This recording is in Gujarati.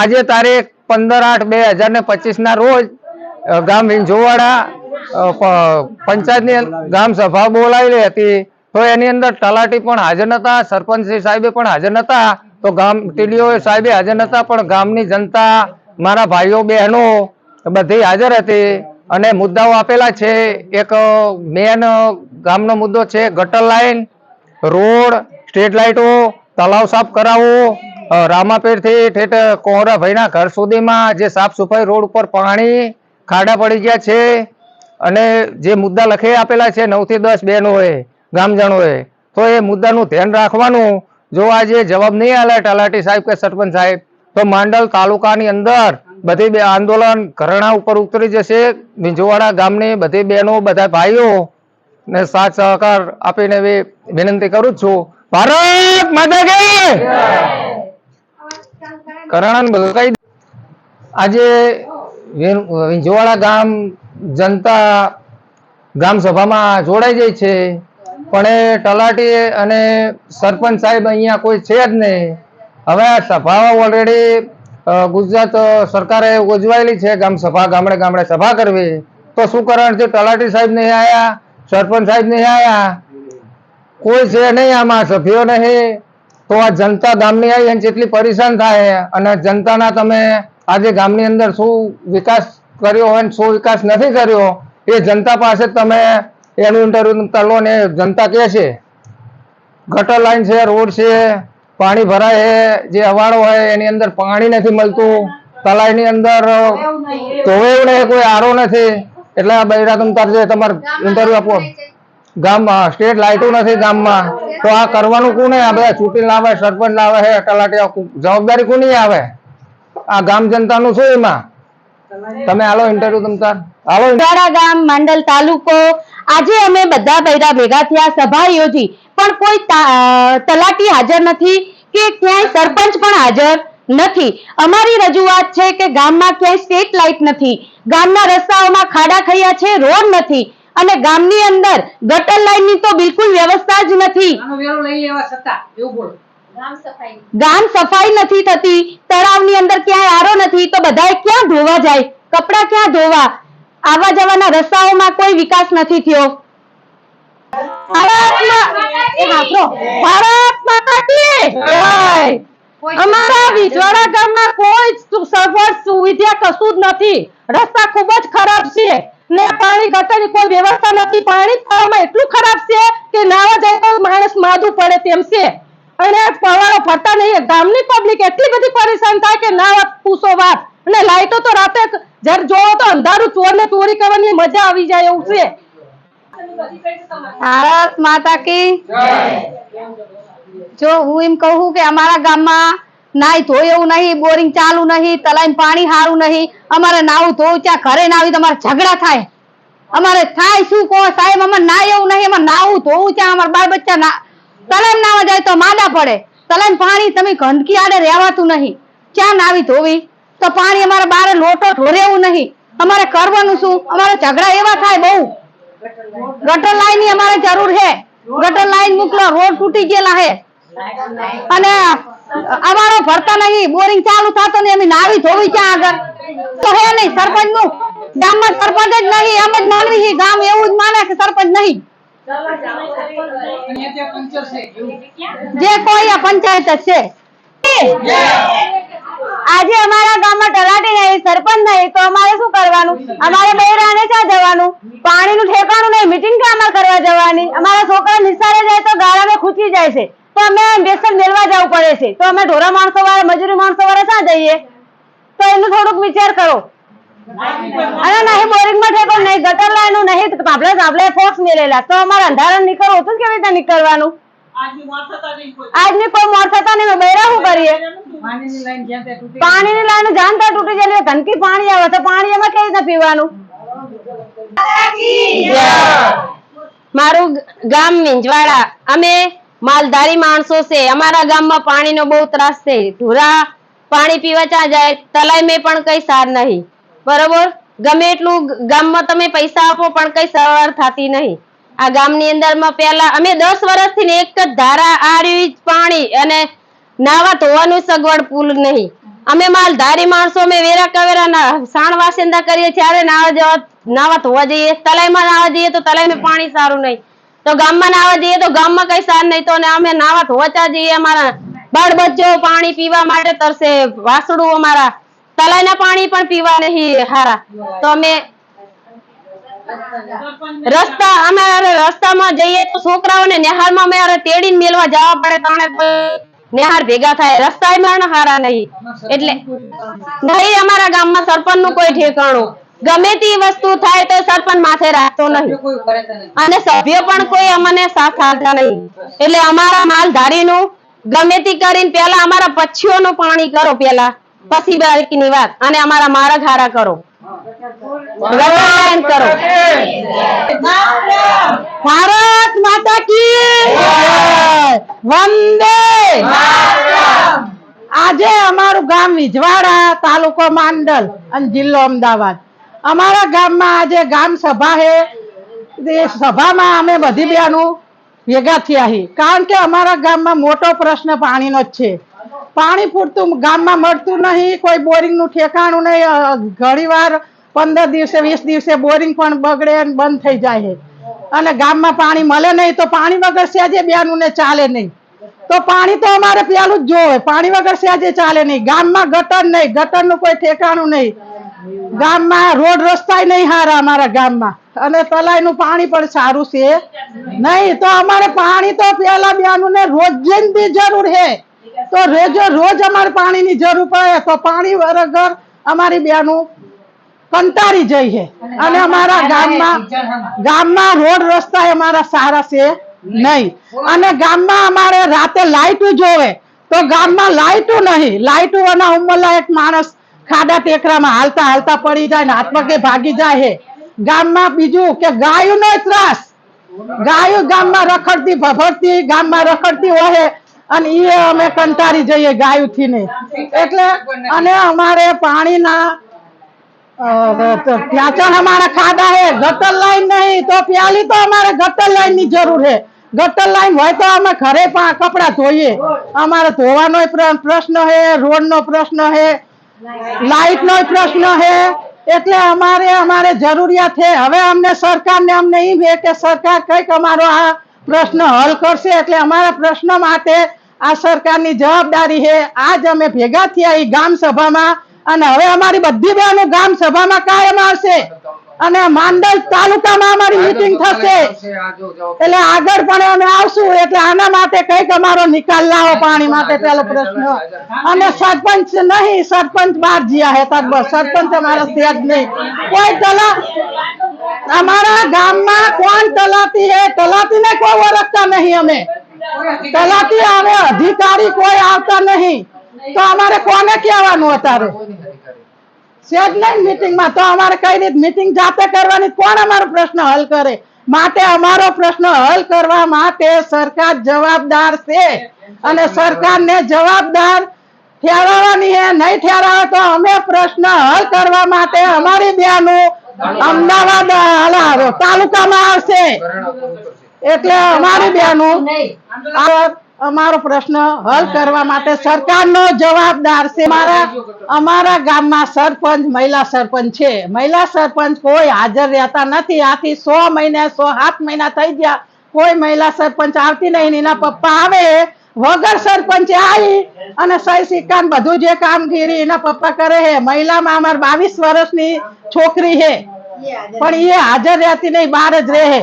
આજે તારીખ પંદર આઠ બે હજાર ને પચીસ ના રોજ ગામ વિંજોવાડા પંચાયતની ગામ સભા બોલાવેલી હતી. તો એની અંદર તલાટી પણ હાજર નતા, સરપંચ સાહેબે પણ હાજર નતા, તો ગામ ટીડીઓ સાહેબે હાજર નતા, પણ ગામની જનતા, મારા ભાઈઓ, બહેનો બધી હાજર હતી. અને મુદ્દાઓ આપેલા છે. એક મેન ગામનો મુદ્દો છે, ગટર લાઈન, રોડ, સ્ટ્રીટ લાઇટો તલાવ સાફ કરાવવું અ, રામાપીરથી ઠેઠ કોહરાભાઈના ઘર સુધીમાં જે સાફ સફાઈ રોડ ઉપર પાણી ખાડા પડી ગયા છે અને જે મુદ્દા લખી આપેલા છે નવથી દસ બહેનોએ ગામજનોએ તો એ મુદ્દાનું ધ્યાન રાખવાનું. જો આજે જવાબ નહીં આલે તલાટી સાહેબ કે સરપંચ સાહેબ તો માંડલ તાલુકાની અંદર બધી બે આંદોલન ઘરણા ઉપર ઉતરી જશે. વિંજોવાડા ગામની બધી બહેનો બધા ભાઈઓ ને સાથ સહકાર આપીને વિનંતી કરું છું. ભારત માતા કી કરણાને બધું કહી આજે વિન- ગામ જનતા ગ્રામ સભામાં જોડાઈ જાય છે. પણ એ તલાટી અને સરપંચ સાહેબ અહીંયા કોઈ છે જ નહીં. હવે આ સભા ઓલરેડી ગુજરાત સરકારે ઉજવાયેલી છે. ગામ સભા, ગામડે ગામડે સભા કરવી. તો શું કારણ છે તલાટી સાહેબ નહીં આવ્યા સરપંચ સાહેબ નહીં આવ્યા કોઈ છે નહીં આમાં, સભ્યો નહીં. તો આ જનતા ગામની આવી અને જેટલી પરેશાન થાય અને જનતાના તમે આજે ગામની અંદર શું વિકાસ કર્યો હોય શું વિકાસ નથી કર્યો એ જનતા પાસે તમે એનું ઇન્ટરવ્યુ કરો ને જનતા કહે છે. ગટર લાઈન છે રોડ છે પાણી ભરાય છે જે અવાડો હોય એની અંદર પાણી નથી મળતું તલાઈની અંદર ધોવે નહીં કોઈ આરો નથી. એટલે આ બૈરા તમ તાર તમારે ઇન્ટરવ્યુ આપો. ગામમાં સ્ટેટ લાઇટો નથી ગામમાં. તો આ કરવાનું કોને? આ બધા લાવે, સરપંચ લાવે, હે તલાટી જવાબદારી કોની આવે? આ ગામ જનતાનું શું એમાં? તમે હાલો ઇન્ટરવ્યુ તમ તાર. હાલો. ઉડાડા ગામ, માંડલ તાલુકો. આજે અમે બધા બૈરા ભેગા થયા, સભા યોજી. પણ કોઈ તલાટી હાજર નથી કે ક્યાંય સરપંચ પણ હાજર નથી. અમારી રજૂઆત છે કે ગામમાં ક્યાંય સ્ટેટ લાઇટ નથી. ગામના રસ્તાઓમાં ખાડા ખૈયા છે, રોડ નથી. અને ગામની અંદર ગટર લાઈનની તો બિલકુલ વ્યવસ્થા જ નથી. આનો વેરો લઈ લેવા છતાં એવું બોલો. ગામ સફાઈ. નથી થતી તળાવની અંદર ક્યાંય આરો નથી તો બધાએ ક્યાં ધોવા જાય? કપડા ક્યાં ધોવા? આવા જવાના રસ્તાઓમાં કોઈ વિકાસ નથી થયો. અમારા વિજવાડા ગામમાં કોઈ સગવડ સુવિધા કશું જ નથી. રસ્તા ખૂબ જ ખરાબ છે. ને પાણી ગટરની કોઈ વ્યવસ્થા નથી. પાણી પાવામાં એટલું ખરાબ છે કે નાવા જાય માણસ માદું પડે તેમ છે. અને પવાળો ફરતા નહીં. ગામની પબ્લિક એટલી બધી પરેશાન થાય કે ના પૂછો વાત. અને લાઈટો તો રાતે જ્યારે જોવો તો અંધારું ચોરને ચોરી કરવાની મજા આવી જાય એવું છે. ભારત માતા કી જો હું એમ કહું કે અમારા ગામમાં નાય ધોય એવું નહીં, બોરિંગ ચાલુ નહીં, તલાઈન પાણી સારું નહીં. અમારે નાવું ધોવું ત્યાં ઘરે નાવી તમારે ઝઘડા થાય. અમારે થાય શું કહો સાહેબ? અમારે નાય એવું નહીં, અમારે નાવું ધોવું ત્યાં. અમારા બાળ બચ્ચા ના તલાઈ નાવા જાય તો માદા પડે. તલાઈન પાણી તમે ગંદકી આડે રહેવાતું નહીં. ક્યાં નાવી ધોવી? તો પાણી અમારે બારે લોટો ઢોરેવું નહીં. અમારે કરવાનું શું? અમારે ઝઘડા એવા થાય બહુ. ગટર લાઈનની અમારે જરૂર છે. ગટર લાઈન મોકલો, રોડ તૂટી ગયેલા છે. અને અમારો ભરતા નહીં બોરિંગ ચાલુ થતો નહીં અમે નાવી ધોવી ક્યાં આગળ? તો હે નહીં સરપંચનું? ગામમાં સરપંચ જ નહીં એમ જ માનવી છે ગામ એવું જ માને કે સરપંચ નહીં. જે કોઈ આ પંચાયત જ છે. આજે અમારા ગામમાં તલાટી નહીં સરપંચ નહીં તો અમારે શું કરવાનું? અમારે બૈરાને ક્યાં જવાનું? પાણીનું ઠેકાણું નહીં મીટિંગ ક્યાં અમારે કરવા જવાની? અમારા છોકરા નિસારે જાય તો ગાળામાં ખૂચી જાય છે. તો અમે બેસન મેળવા જવું પડે છે. તો અમે ઢોરા માણસો વાળા, મજૂરી માણસો વાળા ક્યાં જઈએ? તો એનું થોડુંક વિચાર કરો. અને નહીં, બોરિંગમાં ઠેકો નહીં, ગટર લાઈનું નહીં પાપલે સાપલે ફોક્સ મેળેલા તો અમારે અંધારા નીકળવું હતું કેવી રીતે નીકળવાનું? આજની કોઈ. મોર થતા નહીં બૈરા શું કરીએ? પાણીની લાઈન જ્યાં ત્યાં તૂટી જાણતા તૂટી જાય ધનકી પાણી આવે તો પાણી એમાં કઈ રીતે પીવાનું? મારું ગામ મિંજવાડા. અમે માલધારી માણસો છે. અમારા ગામમાં પાણીનો બહુ ત્રાસ છે. ધુરા પાણી પીવા ચા જાય તલાઈ મેં પણ કઈ સાર નહીં. બરોબર? ગમે એટલું ગામમાં તમે પૈસા આપો પણ કઈ સવાર થતી નહીં. આ ગામની અંદરમાં પહેલા અમે દસ વર્ષથી એક જ ધારા આ પાણી અને નાવા ધોવાનું સગવડ પુલ નહીં. અમે માલ ધારી માણસો, અમે વેરા કવેરા સાણ વાસંદા કરીએ ત્યારે નાવા જવા નાવા ધોવા જઈએ. તલાઈમાં નાવા જઈએ તો તલાઈમાં પાણી સારું નહીં. તો ગામમાં નાવા જઈએ તો ગામમાં કઈ સારું નહીં. તો અમે નાવા ધોવાતા જઈએ. અમારા બાળ પાણી પીવા માટે તરસે વાસડું અમારા તલાઈના પાણી પણ પીવા નહીં હારા. તો અમે રસ્તા અમારે રસ્તામાં જઈએ તો છોકરાઓને નિહાળમાં અમારે તેડીને મેલવા જવા પડે તાણે નિહાર ભેગા થાય. રસ્તા એમાં હારા નહીં. એટલે નહીં અમારા ગામમાં સરપંચનું કોઈ ઠેકાણું. ગમે તે વસ્તુ થાય તો સરપંચ માથે રાખતો નહીં. અને સભ્ય પણ કોઈ અમને સાથ આપતા નહીં. એટલે અમારા માલધારીનું ગમે તે કરીને પેલા અમારા પક્ષીઓનું પાણી કરો પેલા પછી બાકીની વાત. અને અમારા મારા હારા કરો. ગવર્મેન્ટ કરો. ભારત માતા કી વંદે. આજે અમારું ગામ વિજવાડા તાલુકો માંડલ અને જિલ્લો અમદાવાદ. અમારા ગામમાં આજે ગામ સભા છે એ સભામાં અમે બધી બહેનો ભેગા થયા છીએ કારણ કે અમારા ગામમાં મોટો પ્રશ્ન પાણીનો જ છે. પાણી પૂરતું ગામમાં મળતું નહીં, કોઈ બોરિંગનું ઠેકાણું નહીં ઘણી વાર પંદર દિવસે, વીસ દિવસે બોરિંગ પણ બગડે અને બંધ થઈ જાય અને ગામમાં પાણી મળે નહીં તો પાણી વગર સેજે બેનું ને ચાલે નહીં. તો પાણી તો અમારે પેલું જ જોવે. પાણી વગર સેજે ચાલે નહીં. ગામમાં ગટર નહીં. ગટરનું કોઈ ઠેકાણું નહીં. ગામમાં રોડ રસ્તા નહીં હારા અમારા ગામમાં. અને તલાઈનું પાણી પણ સારું છે. નહીં, તો અમારે પાણી તો પેલા બેનું ને રોજિંદી જરૂર હે તો રોજ રોજ અમારે પાણીની જરૂર પડે. તો પાણી વગર અમારી બેનું કંટાળી જઈ છે. અને અમારા ગામમાં ગામમાં રોડ રસ્તા અમારા સારા છે નહીં. અને ગામમાં અમારે રાતે લાઇટો જોવે. તો ગામમાં લાઇટો નહીં. લાઈટું અને ઉંમરલાયક માણસ ખાડા ટેકરામાં હાલતા હાલતા પડી જાય ને હાથ પગે ભાગી જાય છે. ગામમાં બીજું કે ગાયુંનો ત્રાસ. ગાયું ગામમાં રખડતી ભભરતી ગામમાં રખડતી હોય અને એ અમે કંટાળી જઈએ ગાયુંથી ને. એટલે અને અમારે પાણીના પણ અમારા ખાડા હે ગટર લાઈન નહીં, તો પ્યાલી તો અમારે ગટર લાઈનની જરૂર હે. ગટર લાઈન હોય તો અમે ઘરે પણ કપડા ધોઈએ. અમારે ધોવાનો પ્રશ્ન હે રોડ નો પ્રશ્ન હે લાઈટ નો પ્રશ્ન હે. એટલે અમારે અમારે જરૂરિયાત છે હવે અમને સરકારને અમને એ છે કે સરકાર કંઈક અમારો આ પ્રશ્ન હલ કરશે. એટલે અમારા પ્રશ્ન માટે આ સરકારની જવાબદારી છે આજ અમે ભેગા થયા એ ગામ સભામાં. અને હવે અમારી બધી બહેનો ગામ સભામાં કાયમ આવશે. અને માંડલ તાલુકામાં અમારી મીટિંગ થશે. એટલે આગળ પણ અમે આવશું એટલે આના માટે કંઈક અમારો નિકાલ લાવો પાણી માટે પેલો પ્રશ્ન. અને સરપંચ નહીં સરપંચ બહાર જ્યા હે તાર બસ. સરપંચ અમારા છે જ નહીં. કોઈ તલા અમારા ગામમાં કોણ તલાટી હે? તલાટી ને કોઈ ઓળખતા નહીં અમે. તલાટી આવે અધિકારી કોઈ આવતા નહીં. તો અમારે કોને કહેવાનું અત્યારે? છે જ નહીં મીટિંગમાં તો અમારે કઈ રીત મીટિંગ જાતે કરવાની? કોણ અમારો પ્રશ્ન હલ કરે? માટે અમારો પ્રશ્ન હલ કરવા માટે સરકાર જવાબદાર છે. અને સરકારને જવાબદાર ઠેરવવાની હે નહીં ઠેરાવે તો અમે પ્રશ્ન હલ કરવા માટે અમારી બહેનો અમદાવાદ તાલુકામાં આવશે. એટલે અમારી બહેનો આ અમારો પ્રશ્ન હલ કરવા માટે સરકારનો જવાબદાર છે. અમારા અમારા ગામમાં સરપંચ, મહિલા સરપંચ છે. મહિલા સરપંચ કોઈ હાજર રહેતા નથી. આથી સો મહિને, સો મહિના થઈ ગયા. કોઈ મહિલા સરપંચ આવતી નહીં એના પપ્પા આવે, વગર સરપંચ આવી અને સહી સિક્કા બધું જે કામગીરી એના પપ્પા કરે છે. મહિલામાં અમારે બાવીસ વર્ષની છોકરી છે. પણ એ હાજર રહેતી નહીં, બહાર જ રહે.